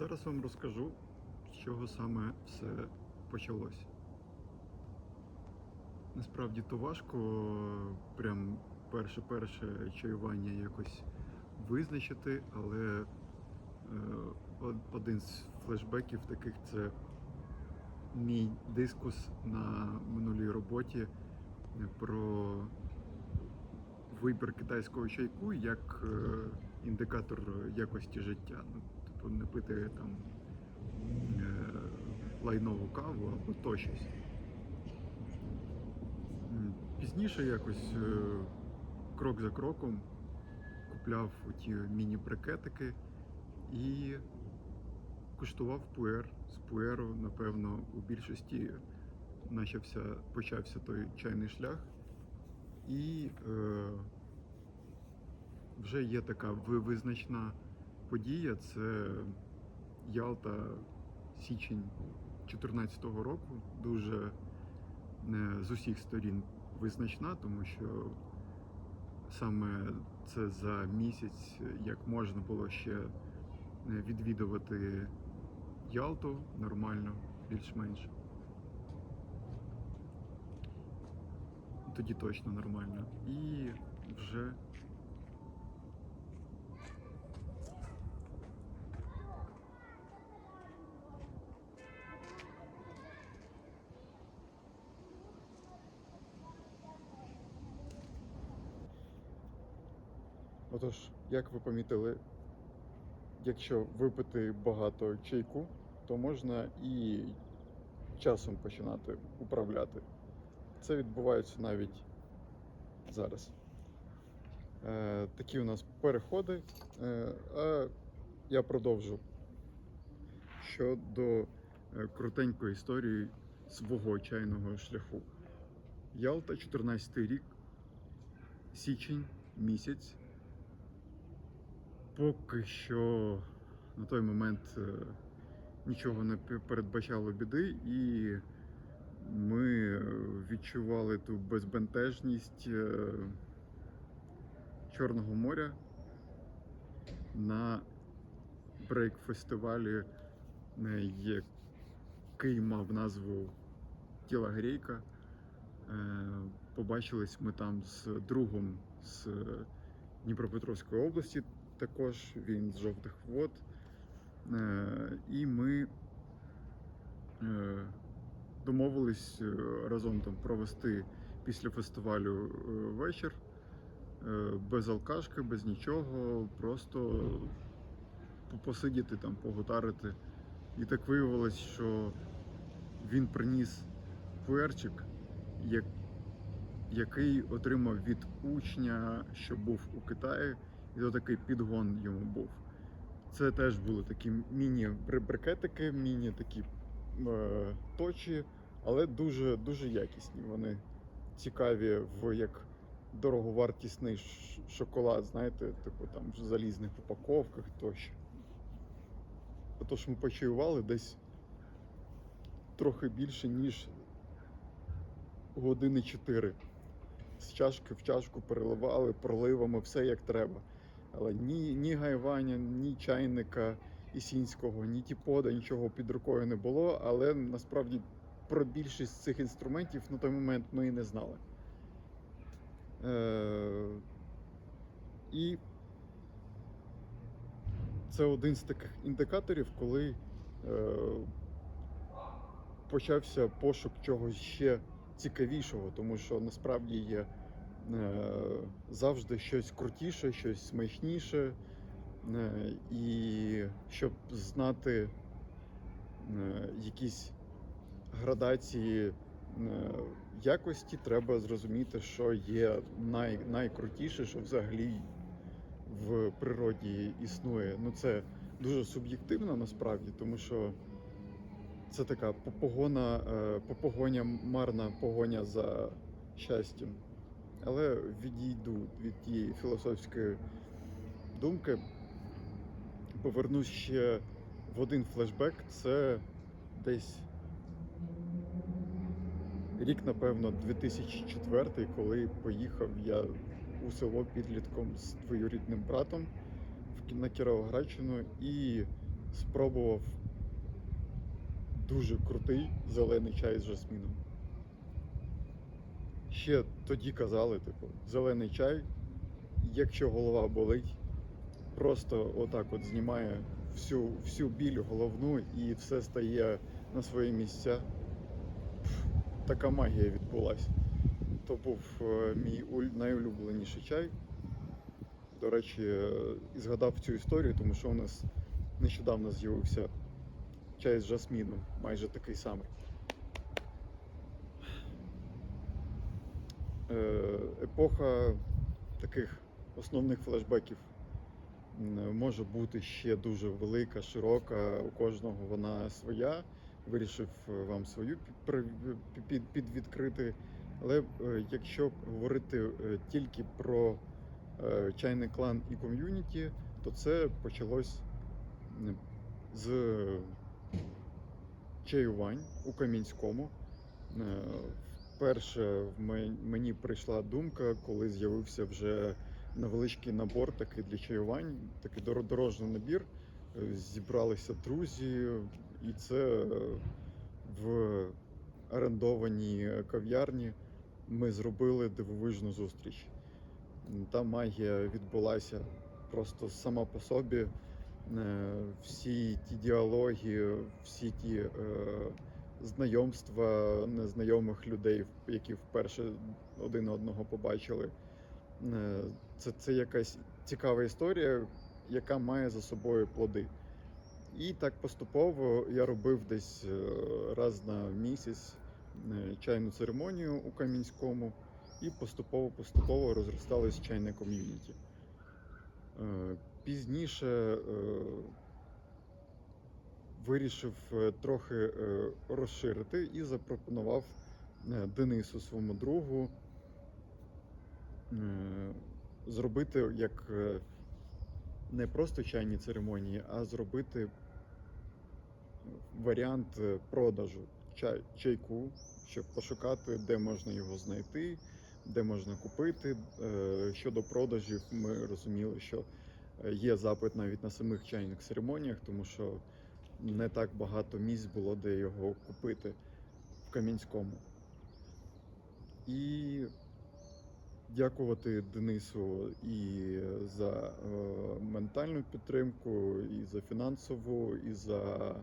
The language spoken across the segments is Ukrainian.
Зараз вам розкажу, з чого саме все почалось. Насправді то важко прям перше-перше чаювання якось визначити, але е, один з флешбеків таких це мій дискус на минулій роботі про вибір китайського чайку як е, індикатор якості життя. Не пити там е, лайнову каву або то щось. Пізніше якось е, крок за кроком купляв ті міні-брикетики і куштував пуер. З пуеру, напевно, у більшості почався, почався той чайний шлях. І е, вже є така ви- визначна подія. Це Ялта, січень 2014 року. Дуже е, з усіх сторін визначна, тому що саме це за місяць, як можна було ще е, відвідувати Ялту нормально, більш-менш. Тоді точно нормально. І вже Отож, як ви помітили, якщо випити багато чайку, то можна і часом починати управляти. Це відбувається навіть зараз. Е, такі у нас переходи. Е, а я продовжу щодо е, крутенької історії свого чайного шляху. Ялта, 14 рік, січень місяць. Поки що на той момент е, нічого не передбачало біди, і ми е, відчували ту безбентежність е, Чорного моря на брейк-фестивалі, який мав назву Тіла Грейка. Побачились ми там з другом з Дніпропетровської області, також він з жовтих вод. Е, І ми е, домовились е, разом там провести після фестивалю вечір без алкашки, без нічого, просто посидіти там, погутарити. І так виявилось, що він приніс пуерчик, як, який отримав від учня, що був у Китаї, і то такий підгон йому був. Це теж були такі міні-брикетики, міні такі е, точі, але дуже, дуже якісні. Вони цікаві в як дороговартісний шоколад, знаєте, типу там в залізних упаковках тощо. Отож ми почаювали десь трохи більше, ніж години 4. З чашки в чашку переливали проливами, все як треба. Але ні, ні гайваня, ні чайника ісінського, ні тіпода, нічого під рукою не було. Але насправді про більшість цих інструментів на той момент ми і не знали. Е- і це один з таких індикаторів, коли е- почався пошук чогось ще цікавішого, тому що насправді є завжди щось крутіше, щось смачніше. Е, і щоб знати е, якісь градації е, якості, треба зрозуміти, що є най, найкрутіше, що взагалі в природі існує. Ну це дуже суб'єктивно насправді, тому що це така погона, е, погоня, марна погоня за щастям. Але відійду від тієї філософської думки. Повернусь ще в один флешбек. Це десь рік, напевно, 2004, коли поїхав я у село підлітком з двоюрідним братом в на Кіровоградщину і спробував дуже крутий зелений чай з жасміном. Ще тоді казали, типу, зелений чай, якщо голова болить, просто отак от знімає всю, всю біль головну і все стає на свої місця. Така магія відбулася. То був е, мій найулюбленіший чай. До речі, е, згадав цю історію, тому що у нас нещодавно з'явився чай з жасміном, майже такий самий. Епоха таких основних флешбеків може бути ще дуже велика, широка. У кожного вона своя. Вирішив е, вам свою підвідкрити. Але е, якщо говорити е, тільки про е, чайний клан і ком'юніті, то це почалось з чаювань у Кам'янському. Вперше мені прийшла думка, коли з'явився вже невеличкий набор такий для чаювань, такий доро- дорожній набір. Зібралися друзі, і це в орендованій кав'ярні ми зробили дивовижну зустріч. Та магія відбулася просто сама по собі. Е, Всі ті діалоги, всі ті е, знайомства незнайомих людей, які вперше один одного побачили. Е, Це, це якась цікава історія, яка має за собою плоди. І так поступово я робив десь е, раз на місяць е, чайну церемонію у Кам'янському, і поступово-поступово розросталось чайне ком'юніті. Пізніше вирішив е, трохи е, розширити і запропонував е, Денису, своєму другу, зробити як не просто чайні церемонії, а зробити варіант продажу чай, чайку, щоб пошукати, де можна його знайти, де можна купити. Щодо продажів, ми розуміли, що є запит навіть на самих чайних церемоніях, тому що не так багато місць було, де його купити в Кам'янському. І дякувати Денису і за е, ментальну підтримку, і за фінансову, і за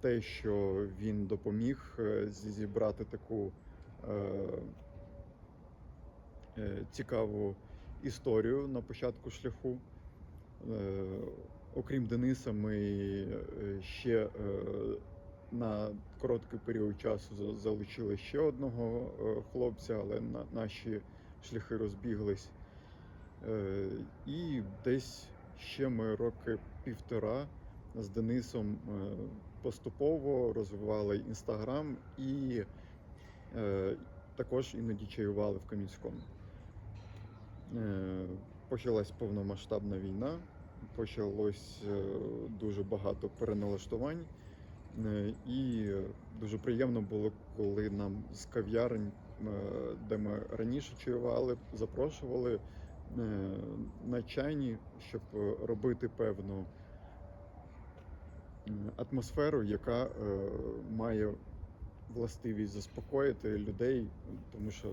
те, що він допоміг е, зібрати таку е, цікаву історію на початку шляху. Окрім Дениса, ми е, ще е, на короткий період часу залучили ще одного е, хлопця, але наші шляхи розбіглись. І десь ще ми роки півтора з Денисом поступово розвивали інстаграм і також іноді чаювали в Кам'янському. Почалась повномасштабна війна, почалось е, дуже багато переналаштувань. Е, І дуже приємно було, коли нам з кав'ярень, е, де ми раніше чаювали, запрошували на чайні, щоб робити певну атмосферу, яка має властивість заспокоїти людей, тому що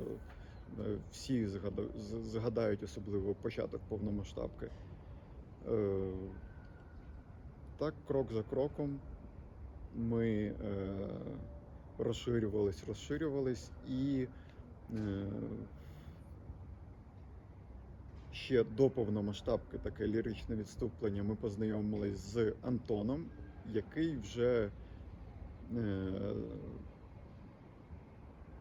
всі згада- згадають особливо початок повномасштабки. Е, Так, крок за кроком ми е, розширювались, розширювались і е, ще до повномасштабки таке ліричне відступлення. Ми познайомились з Антоном, який вже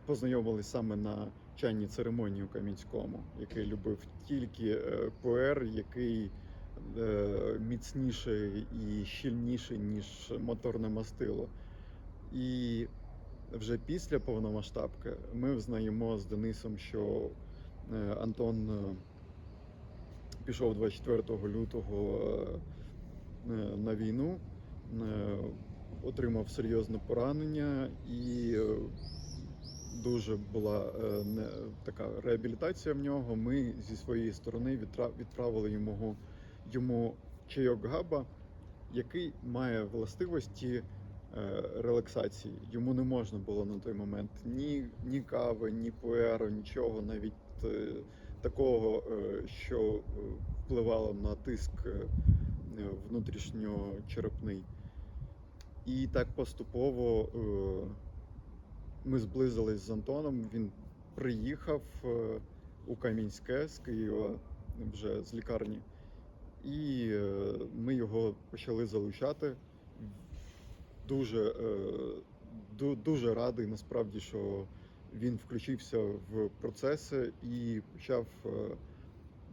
познайомились саме на чайній церемонії у Кам'янському, який любив тільки пуер, який е, міцніший і щільніший, ніж моторне мастило. І вже після повномасштабки ми взнаємо з Денисом, що е, Антон е, пішов 24 лютого на війну, отримав серйозне поранення і дуже була така реабілітація в нього. Ми зі своєї сторони відправили йому, йому чайок габа який має властивості е, релаксації. Йому не можна було на той момент ні, ні кави, ні пуеру, нічого, навіть е, такого, е, що впливало на тиск е, внутрішньочерепний. І так поступово ми зблизились з Антоном. Він приїхав у Кам'янське з Києва вже з лікарні, і е, ми його почали залучати. Дуже, е, дуже радий насправді, що він включився в процеси і почав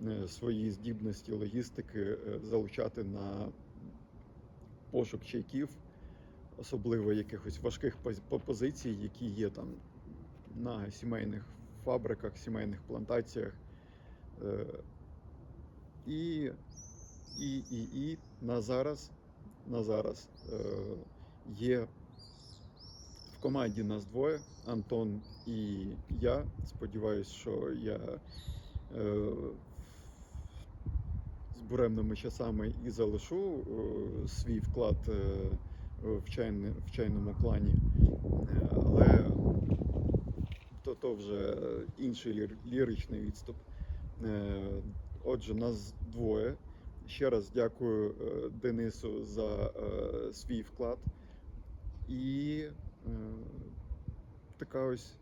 е, свої здібності логістики залучати на пошук чайків, особливо якихось важких позицій, які є там на сімейних фабриках, сімейних плантаціях. І, і, і, і на зараз, на зараз е, є в команді нас двоє, Антон і я. Сподіваюсь, що я е, з буремними часами і залишу е, свій вклад в, чайне, в чайному клані. Але то, то вже інший лір- ліричний відступ. Отже, нас двоє. Ще раз дякую е, Денису за е, свій вклад. І е, така ось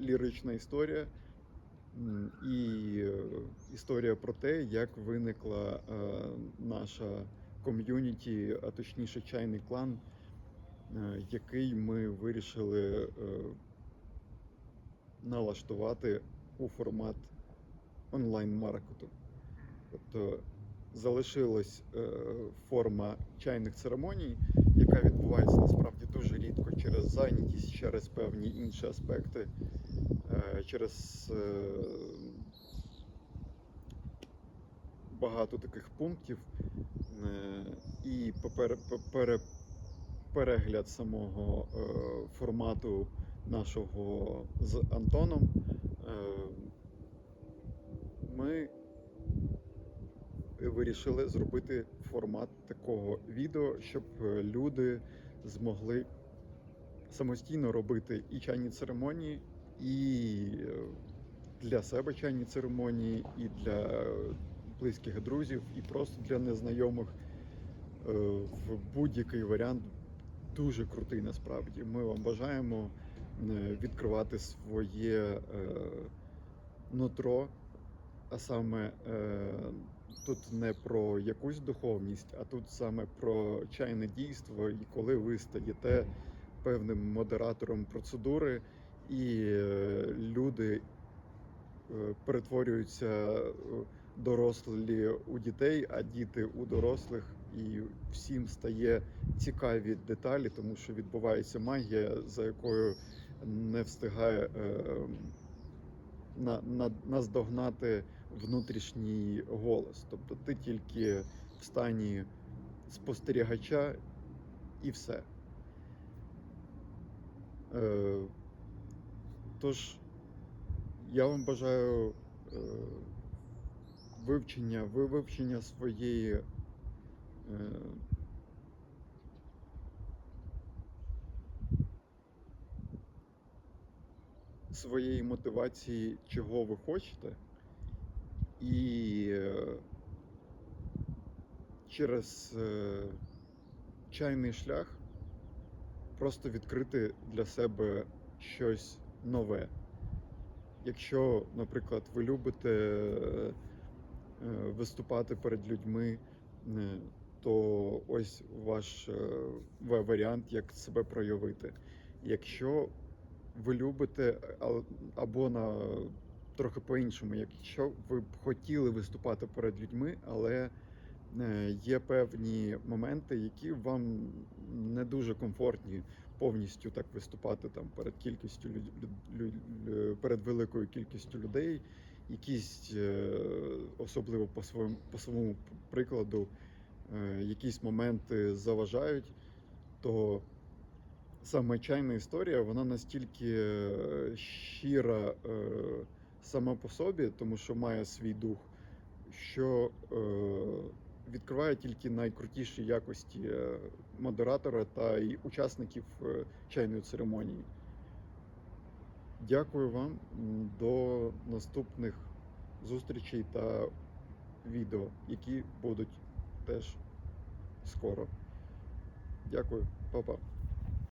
лірична історія. І історія про те, як виникла наша ком'юніті, а точніше чайний клан, який ми вирішили налаштувати у формат онлайн-маркету. Тобто залишилась е, форма чайних церемоній, яка відбувається насправді дуже рідко через зайнятість, через певні інші аспекти, е, через е, багато таких пунктів і перегляд самого формату нашого з Антоном. Е, ми вирішили зробити формат такого відео, щоб е, люди змогли самостійно робити і чайні церемонії, і е, для себе чайні церемонії, і для близьких друзів, і просто для незнайомих е, в будь-який варіант дуже крутий насправді. Ми вам бажаємо відкривати своє нутро, а саме тут не про якусь духовність, а тут саме про чайне дійство, і коли ви стаєте певним модератором процедури, і е, люди е, перетворюються е, дорослі у дітей, а діти у дорослих, і всім стає цікаві деталі, тому що відбувається магія, за якою не встигає е, на, на, наздогнати внутрішній голос. Тобто ти тільки в стані спостерігача і все. Е, тож, я вам бажаю е, вивчення, ви- вивчення своєї. Е, своєї мотивації, чого ви хочете, і е, через е, чайний шлях просто відкрити для себе щось нове. Якщо, наприклад, ви любите е, виступати перед людьми, е, то ось ваш е, варіант, як себе проявити. Якщо ви любите або на трохи по-іншому, якщо ви б хотіли виступати перед людьми, але е, є певні моменти, які вам не дуже комфортні повністю так виступати там перед кількістю лю- перед великою кількістю людей, якісь е, особливо по своєму по своєму прикладу, е, якісь моменти заважають, то саме чайна історія, вона настільки е, щира е, сама по собі, тому що має свій дух, що е, відкриває тільки найкрутіші якості е, модератора та й учасників е, чайної церемонії. Дякую вам. До наступних зустрічей та відео, які будуть теж скоро. Дякую, па-па.